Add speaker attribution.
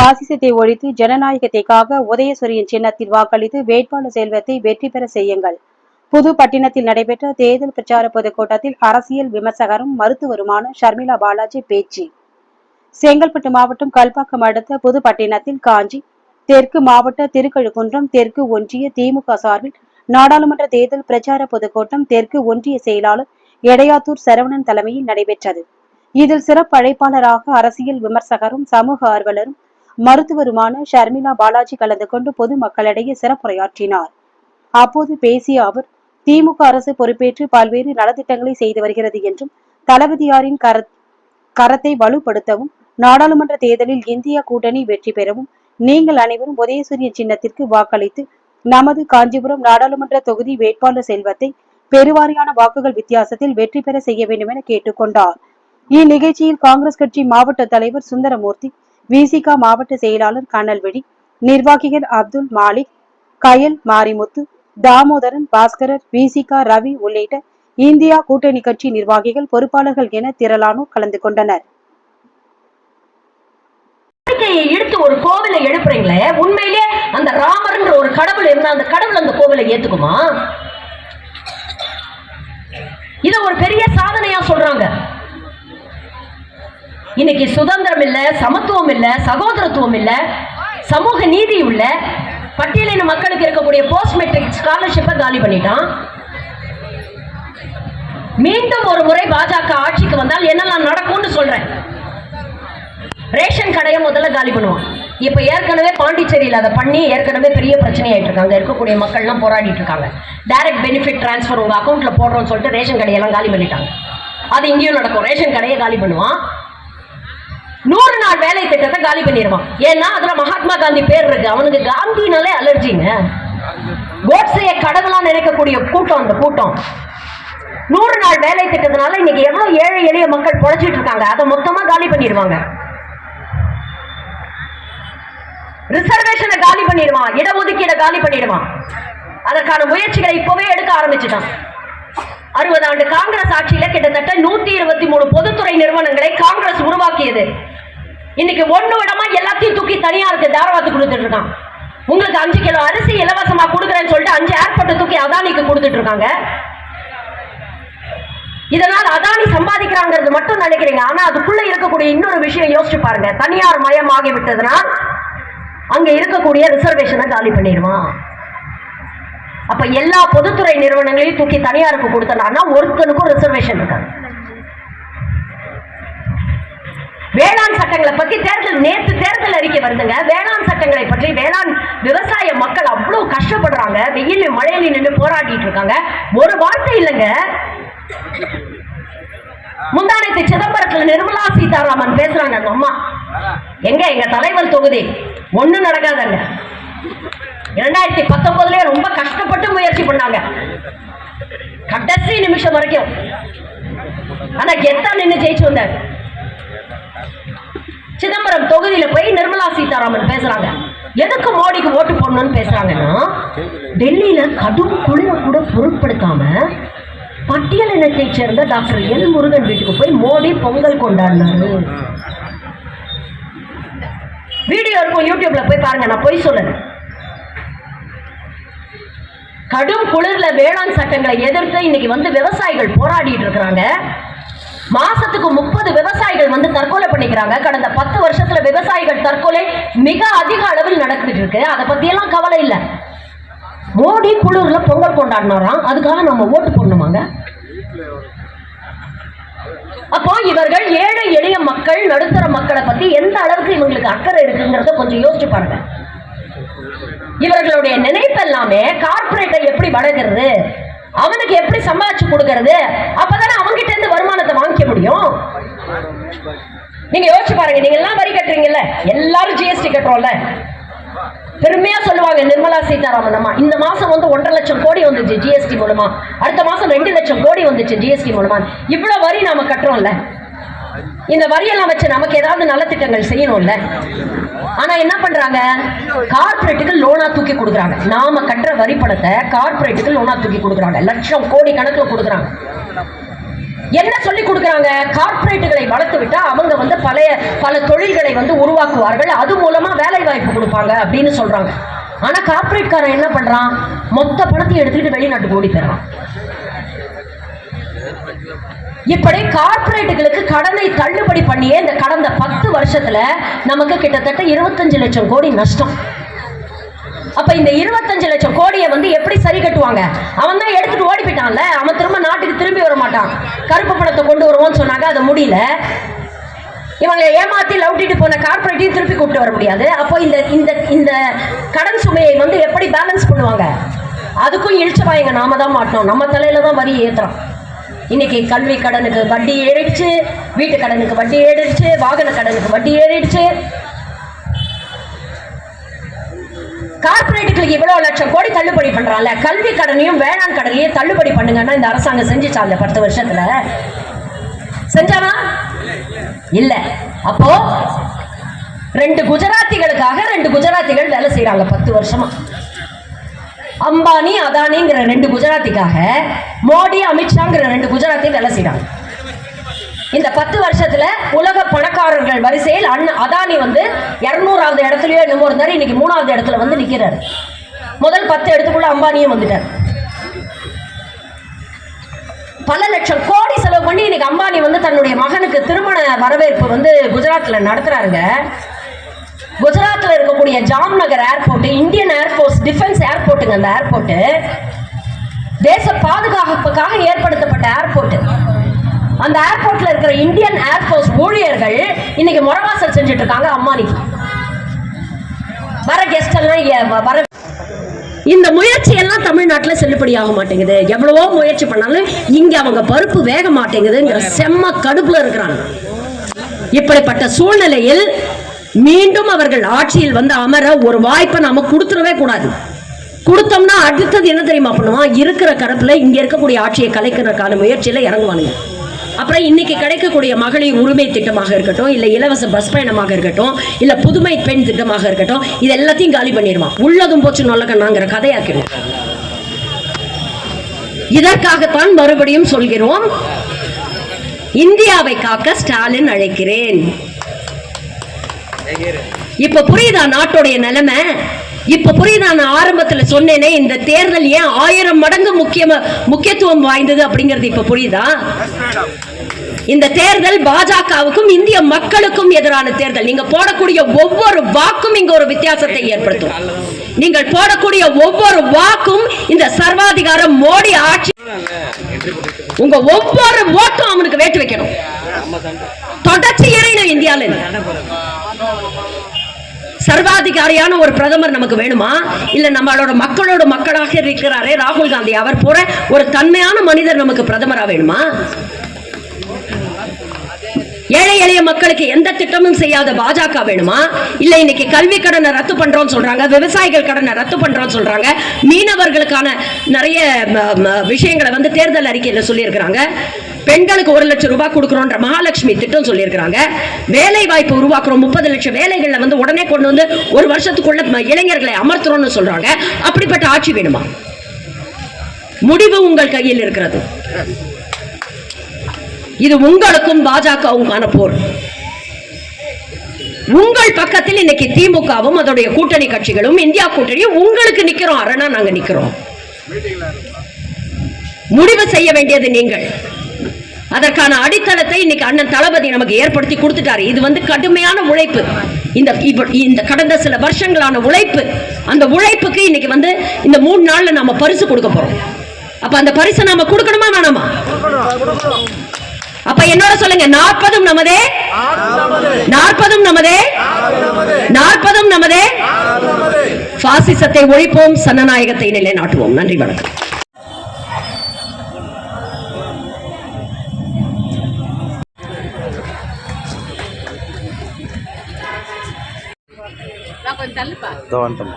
Speaker 1: பாசிசத்தை ஒழித்து ஜனநாயகத்தைக்காக உதயசூரியன் சின்னத்தில் வாக்களித்து வேட்பாளர் செல்வத்தை வெற்றி பெற செய்யுங்கள். புதுப்பட்டினத்தில் நடைபெற்ற தேர்தல் பிரச்சார பொதுக்கூட்டத்தில் அரசியல் விமர்சகரும் மருத்துவருமான ஷர்மிளா பாலாஜி பேச்சு. செங்கல்பட்டு மாவட்டம் கல்பாக்கம் அடுத்த புதுப்பட்டினத்தில் காஞ்சி தெற்கு மாவட்ட திருக்கழுக்குன்றம் தெற்கு ஒன்றிய திமுக சார்பில் நாடாளுமன்ற தேர்தல் பிரச்சார பொதுக்கூட்டம் தெற்கு ஒன்றிய செயலாளர் எடையாத்தூர் சரவணன் தலைமையில் நடைபெற்றது. இதில் சிறப்பு அழைப்பாளராக அரசியல் விமர்சகரும் சமூக ஆர்வலரும் மருத்துவருமான ஷர்மிளா பாலாஜி கலந்து கொண்டு பொதுமக்களிடையே சிறப்புரையாற்றினார். அப்போது பேசிய அவர் திமுக அரசு பொறுப்பேற்று பல்வேறு நலத்திட்டங்களை செய்து வருகிறது என்றும் தளபதியாரின் கர கரத்தை வலுப்படுத்தவும் நாடாளுமன்ற தேர்தலில் இந்திய கூட்டணி வெற்றி பெறவும் நீங்கள் அனைவரும் உதயசூரிய சின்னத்திற்கு வாக்களித்து நமது காஞ்சிபுரம் நாடாளுமன்ற தொகுதி வேட்பாளர் செல்வத்தை பெருவாரியான வாக்குகள் வித்தியாசத்தில் வெற்றி பெற செய்ய வேண்டும் என கேட்டுக்கொண்டார். இந்நிகழ்ச்சியில் காங்கிரஸ் கட்சி மாவட்ட தலைவர் சுந்தரமூர்த்தி விசிகா மாவட்ட செயலாளர் கனல்விழி நிர்வாகிகள் அப்துல் மாலிக் கயல் மாரிமுத்து தாமோதரன் பாஸ்கரர் விசிகா ரவி உள்ளிட்ட இந்தியா கூட்டணி கட்சி நிர்வாகிகள் பொறுப்பாளர்கள் என திரளானோர் கலந்து கொண்டனர்.
Speaker 2: எடுத்து ஒரு கோவிலை எழுப்புறீங்களே? உண்மையிலே அந்த ராமர்ன்ற ஒரு கடவுள் இருந்தா அந்த கடவுள் அந்த கோவிலை ஏத்துக்குமா? இத ஒரு பெரிய சாதனையா சொல்றாங்க. இன்னைக்கு சுதந்திரம் இல்ல சமத்துவம் இல்ல சகோதரத்துவம் இல்ல சமூக நீதி உள்ள பட்டியலின மக்களுக்கு இருக்கக்கூடிய போஸ்ட் மெட்ரிக் ஸ்காலர்ஷிப்பை காலி பண்ணிட்டான். மீண்டும் ஒரு முறை பாஜக ஆட்சிக்கு வந்தால் என்னெல்லாம் நடக்கும்னு சொல்றேன். ரேஷன் கடையை முதல்ல காலி பண்ணுவான். இப்போ ஏற்கனவே பாண்டிச்சேரியில் அதை பண்ணி ஏற்கனவே பெரிய பிரச்சனையாயிட்டு இருக்காங்க. இருக்கக்கூடிய மக்கள்லாம் போராடிட்டு இருக்காங்க. டைரக்ட் பெனிஃபிட் ட்ரான்ஸ்ஃபர் உங்கள் அக்கௌண்ட்டில் போடுறோம்னு சொல்லிட்டு ரேஷன் கடையெல்லாம் காலி பண்ணிட்டாங்க. அது இங்கேயும் நடக்கும். ரேஷன் கடையை காலி பண்ணுவான். நூறு நாள் வேலை திட்டத்தை காலி பண்ணிடுவான் ஏன்னா அதுல மகாத்மா காந்தி பேர் இருக்கு. அவனுக்கு காந்தினாலே அலர்ஜிங்க கோட்ஸையை கடவுளா நினைக்கக்கூடிய கூட்டம் அந்த கூட்டம். நூறு நாள் வேலை திட்டத்தினால இன்னைக்கு எவ்வளவு ஏழை எளிய மக்கள் பொழைச்சிட்டு இருக்காங்க. அதை மொத்தமா காலி பண்ணிடுவாங்க. ரிசர்வேஷனை காலி பண்ணிடுவான் இடஒதுக்கீடை காலி பண்ணிடுவான் அதற்கான முயற்சிகளை இப்பவே எடுக்க ஆரம்பிச்சுட்டான். அறுபது ஆண்டு காங்கிரஸ் ஆட்சியில கிட்டத்தட்ட நூத்தி இருபத்தி மூணு பொதுத்துறை நிறுவனங்களை காங்கிரஸ் உருவாக்கியது. இன்னைக்கு ஒண்ணு விடமா எல்லாத்தையும் தூக்கி தனியாருக்கு தாரவாத்து கொடுத்துட்டு இருக்கான். உங்களுக்கு அஞ்சு கிலோ அரிசி இலவசமா கொடுக்குறேன்னு சொல்லிட்டு அஞ்சு ஏர்போர்ட்டை தூக்கி அதானிக்கு கொடுத்துட்டு இருக்காங்க. இதனால் அதானி சம்பாதிக்கிறாங்கிறது மட்டும் நினைக்கிறீங்க. ஆனா அதுக்குள்ள இருக்கக்கூடிய இன்னொரு விஷயம் யோசிச்சு பாருங்க. தனியார் மயம் ஆகிவிட்டதுனால் அங்க இருக்கக்கூடிய ரிசர்வேஷனை காலி பண்ணிடுவான் அப்ப எல்லா பொதுத்துறை நிறுவனங்களையும் தூக்கி தனியாருக்கு கொடுத்தனா ஒருத்தனுக்கும் ரிசர்வேஷன் இருக்காது. வேளாண் சட்டங்களை பத்தி தேர்தல் நேற்று தேர்தல் அறிக்கை வருதுங்க. வேளாண் சட்டங்களை பற்றி வேளாண் விவசாய மக்கள் அவ்வளவு கஷ்டப்படுறாங்க. வெயில் மழையில நின்று போராடிட்டு இருக்காங்க. ஒரு வார்த்தை இல்லைங்க. முந்தானத்து சிதம்பரத்துல நிர்மலா சீதாராமன் பேசுறாங்க அந்த அம்மா. எங்க? எங்க தலைவர் தொகுதி. ஒண்ணு நடக்காதங்க. இரண்டாயிரத்தி பத்தொன்பதுல ரொம்ப கஷ்டப்பட்டு முயற்சி பண்ணாங்க. கடைசி நிமிஷம் வரைக்கும். ஆனா கெத்தா நின்று ஜெயிச்சு வந்தாரு. சிதம்பரம் தொகுதியில போய் நிர்மலா சீதாராமன் பேசுறாங்க. எதுக்கு மோடிக்கு ஓட்டு போடணும்னு பேசுறாங்கன்னா டெல்லியில கடும் குளிர கூட பொருட்படுத்தாம பட்டியல் இனத்தைச் சேர்ந்த டாக்டர் எல் முருகன் வீட்டுக்கு போய் மோடி பொங்கல் கொண்டாடினாரு. வீடியோ இருக்கும் யூடியூப்ல போய் பாருங்க நான் பொய் சொல்லுறேன் கடும் குளிர்ல வேளாண் சட்டங்களை எதிர்த்து இன்னைக்கு வந்து விவசாயிகள் போராடிட்டு இருக்கிறாங்க. மாசத்துக்கு முப்பது விவசாயிகள் வந்து தற்கொலை பண்ணிக்கிறாங்க. கடந்த பத்து வருஷத்துல விவசாயிகள் தற்கொலை மிக அதிக அளவில் நடந்துட்டு இருக்கு. அதை பத்தியெல்லாம் கவலை இல்லை. மோடி குளிர்ல பொங்கல் கொண்டாடினாராம். அதுக்காக நம்ம ஓட்டு போடணுமாங்க? அப்போ இவர்கள் ஏழை எளிய மக்கள் நடுத்தர மக்களை பத்தி எந்த அளவுக்கு இவங்களுக்கு அக்கறை இருக்குங்கிறத கொஞ்சம் யோசிச்சு பாருங்க. இவர்களுடைய நினைப்பு எல்லாமே கார்பரேட்டை எப்படி வளர்கிறது அவனுக்கு எப்படி சம்பாதிச்சு கொடுக்கறது? அப்பதானே அவங்கிட்ட இருந்து வருமானத்தை வாங்கிக்க முடியும். நீங்க யோசிச்சு பாருங்க நீங்க எல்லாம் வரி கட்டுறீங்கல்ல? எல்லாரும் ஜிஎஸ்டி கட்டுறோம்ல? பெருமையா சொல்லுவாங்க நிர்மலா சீதாராமன் அம்மா இந்த மாசம் வந்து ஒன்றரை லட்சம் கோடி வந்துச்சு ஜிஎஸ்டி மூலமா. அடுத்த மாசம் ரெண்டு லட்சம் கோடி வந்துச்சு ஜிஎஸ்டி மூலமா. இவ்வளவு வரி நாம கட்டுறோம்ல? இந்த வரியெல்லாம் வச்சு நமக்கு ஏதாவது நல்ல திட்டங்கள் செய்யணும்ல. ஆனா என்ன பண்றாங்க? கார்பரேட்டுக்கு லோனா தூக்கி கொடுக்குறாங்க. நாம கட்டுற வரி பணத்தை கார்பரேட்டுக்கு லோனா தூக்கி கொடுக்குறாங்க. லட்சம் கோடி கணக்கில் கொடுக்குறாங்க. என்ன சொல்லி கொடுக்குறாங்க? கார்ப்பரேட்டுகளை வளர்த்து விட்டா அவங்க வந்து பழைய பல தொழில்களை வந்து உருவாக்குவார்கள். அது மூலமா வேலை வாய்ப்பு கொடுப்பாங்க அப்படின்னு சொல்றாங்க. ஆனா கார்ப்பரேட்காரன் என்ன பண்றான்? மொத்த பணத்தை எடுத்துக்கிட்டு வெளிநாட்டுக்கு ஓடி போயிடுறான். இப்படி கார்ப்பரேட்டுகளுக்கு கடனை தள்ளுபடி பண்ணியே இந்த கடந்த பத்து வருஷத்துல நமக்கு கிட்டத்தட்ட இருபத்தஞ்சு லட்சம் கோடி நஷ்டம். அப்ப இந்த இருபத்தஞ்சு லட்சம் கோடியை வந்து எப்படி சரி கட்டுவாங்க? அவன் தான் எடுத்துட்டு ஓடி போயிட்டான்ல. அவன் திரும்ப நாட்டுக்கு திரும்பி வர மாட்டான். கருப்பு பணத்தை கொண்டு வருவோம்னு சொன்னாங்க அது முடியல. இவங்க ஏமாத்தி லவுட்டிட்டு போன கார்ப்பரேட்டையும் திருப்பி கூப்பிட்டு வர முடியாது. அப்போ இந்த இந்த இந்த கடன் சுமையை வந்து எப்படி பேலன்ஸ் பண்ணுவாங்க? அதுக்கும் இழிச்ச வாயங்க நாம தான் மாட்டோம் நம்ம தலையில தான் வரி ஏத்துறோம். இன்னைக்கு கல்வி கடனுக்கு வட்டி ஏறிடுச்சு வீட்டு கடனுக்கு வட்டி ஏறிடுச்சு வாகன கடனுக்கு வட்டி ஏறிடுச்சு. கார்பரேட்டுகளுக்கு இவ்வளவு லட்சம் கோடி தள்ளுபடி பண்றாங்கல்ல கல்வி கடனையும் வேளாண் கடனையும் தள்ளுபடி பண்ணுங்கன்னா இந்த அரசாங்கம் செஞ்சுச்சா அந்த பத்து வருஷத்துல. செஞ்சானா? இல்ல. அப்போ ரெண்டு குஜராத்திகளுக்காக ரெண்டு குஜராத்திகள் வேலை செய்யறாங்க பத்து வருஷமா. அம்பானி அதானிங்கிற ரெண்டு குஜராத்திக்காக மோடி அமித்ஷாங்கிற ரெண்டு குஜராத்தையும் வேலை செய்யறாங்க இந்த பத்து வருஷத்துல உலக பணக்காரர்கள் வரிசையில் அண்ணா அதானி வந்து இருநூறாவது இடத்துலயோ என்னமோ இருந்தாரு. இன்னைக்கு மூணாவது இடத்துல வந்து நிக்கிறாரு. முதல் பத்து இடத்துக்குள்ள அம்பானியும் வந்துட்டார். பல லட்சம் கோடி செலவு பண்ணி இன்னைக்கு அம்பானி வந்து தன்னுடைய மகனுக்கு திருமண வரவேற்பு வந்து குஜராத்தில் நடத்துறாருங்க. குஜராத்தில் இருக்கக்கூடிய Jamnagar airport Indian air force defence ஏர்போர்ட்டுங்க அந்த ஏர்போர்ட்டு. தேச பாதுகாப்புக்காக ஏற்படுத்தப்பட்ட ஏர்போர்ட் அந்த ஏர்போர்ட்ல இருக்கிற இந்தியன் ஏர்போர்ஸ் ஊழியர்கள் இன்னைக்கு முறவாசல் செஞ்சுட்டு இருக்காங்க அம்மானிக்கு வர கெஸ்ட் எல்லாம் வர இந்த முயற்சி எல்லாம் தமிழ்நாட்டுல செல்லுபடி ஆக மாட்டேங்குது. எவ்வளவோ முயற்சி பண்ணாலும் இங்க அவங்க பருப்பு வேக மாட்டேங்குதுங்கிற செம்ம கடுப்புல இருக்கிறாங்க. இப்படிப்பட்ட சூழ்நிலையில் மீண்டும் அவர்கள் ஆட்சியில் வந்து அமர ஒரு வாய்ப்பை நாம கொடுத்துடவே கூடாது. கொடுத்தோம்னா அடுத்தது என்ன தெரியுமா பண்ணுவான்? இருக்கிற கருப்புல இங்க இருக்கக்கூடிய ஆட்சியை கலைக்கிறதுக்கான முயற்சியில இறங்குவானுங்க. அப்புறம் இன்னைக்கு கிடைக்கக்கூடிய மகளிர் உரிமை திட்டமாக இருக்கட்டும் இல்ல இலவச பஸ் பயணமாக இருக்கட்டும் இல்ல புதுமை பெண் திட்டமாக இருக்கட்டும் இது எல்லாத்தையும் காலி பண்ணிடுவான். உள்ளதும் போச்சு நொல்லக்கண்ணாங்கிற கதையாக்கிடுவான் இதற்காகத்தான் மறுபடியும் சொல்கிறோம் இந்தியாவை காக்க ஸ்டாலின் அழைக்கிறேன். இப்ப புரியுதா நாட்டுடைய நிலைமை? இப்ப புரியுது நான் ஆரம்பத்துல சொன்னேனே இந்த தேர்தல் ஏன் ஆயிரம் மடங்கு முக்கியமா முக்கியத்துவம் வாய்ந்தது அப்படிங்கிறது இப்ப புரியுதா? இந்த தேர்தல் பாஜகவுக்கும் இந்திய மக்களுக்கும் எதிரான தேர்தல். நீங்க போடக்கூடிய ஒவ்வொரு வாக்கும் இங்க ஒரு வித்தியாசத்தை ஏற்படுத்தும். நீங்கள் போடக்கூடிய ஒவ்வொரு வாக்கும் இந்த சர்வாதிகார மோடி ஆட்சி உங்க ஒவ்வொரு ஓட்டும் அவனுக்கு வேட்டு வைக்கணும். தொடர்ச்சி இறையணும் இந்தியாவில் சர்வாதிகாரியான ஒரு பிரதமர் நமக்கு வேணுமா? இல்ல நம்மளோட மக்களோட மக்களாக இருக்கிறாரே ராகுல் காந்தி அவர் போற ஒரு தன்மையான மனிதர் நமக்கு பிரதமரா வேணுமா? ஏழை எளிய மக்களுக்கு எந்த திட்டமும் செய்யாத பாஜக வேணுமா? இல்ல இன்னைக்கு கல்வி கடனை ரத்து பண்றோம்னு சொல்றாங்க விவசாயிகள் கடனை ரத்து பண்றோம்னு சொல்றாங்க மீனவர்களுக்கான நிறைய ம, விஷயங்களை வந்து தேர்தல் அறிக்கையில சொல்லியிருக்கிறாங்க. பெண்களுக்கு ஒரு லட்சம் ரூபாய் கொடுக்குறோன்ற மகாலட்சுமி திட்டம் சொல்லியிருக்கிறாங்க. வேலை வாய்ப்பு உருவாக்குறோம் முப்பது லட்சம் வேலைகளை வந்து உடனே கொண்டு வந்து ஒரு வருஷத்துக்குள்ள இளைஞர்களை அமர்த்துறோம்னு சொல்றாங்க. அப்படிப்பட்ட ஆட்சி வேணுமா? முடிவு உங்கள் கையில் இருக்கிறது. இது உங்களுக்கும் பாஜகவுக்கான போர். உங்கள் பக்கத்தில் இன்னைக்கு திமுகவும் அதோடைய கூட்டணி கட்சிகளும் இந்தியா கூட்டணியும் உங்களுக்கு நிக்கிறோம் அரணா நாங்க நிக்கிறோம். முடிவு செய்ய வேண்டியது நீங்கள். அதற்கான அடித்தளத்தை இன்னைக்கு அண்ணன் தளபதி நமக்கு ஏற்படுத்தி கொடுத்துட்டாரு. இது வந்து கடுமையான உழைப்பு. இந்த இந்த கடந்த சில வருஷங்களான உழைப்பு. அந்த உழைப்புக்கு இன்னைக்கு வந்து இந்த மூணு நாள்ல நாம பரிசு கொடுக்க போறோம். அப்ப அந்த பரிசை நாம கொடுக்கணுமா வேணாமா? அப்ப என்னோட சொல்லுங்க நாற்பதும் நமதே? நாற்பதும் நமதே? நாற்பதும் நமதே. பாசிசத்தை ஒழிப்போம் சனநாயகத்தை நிலைநாட்டுவோம். நன்றி வணக்கம்.
Speaker 3: இதோ வந்துட்டோம்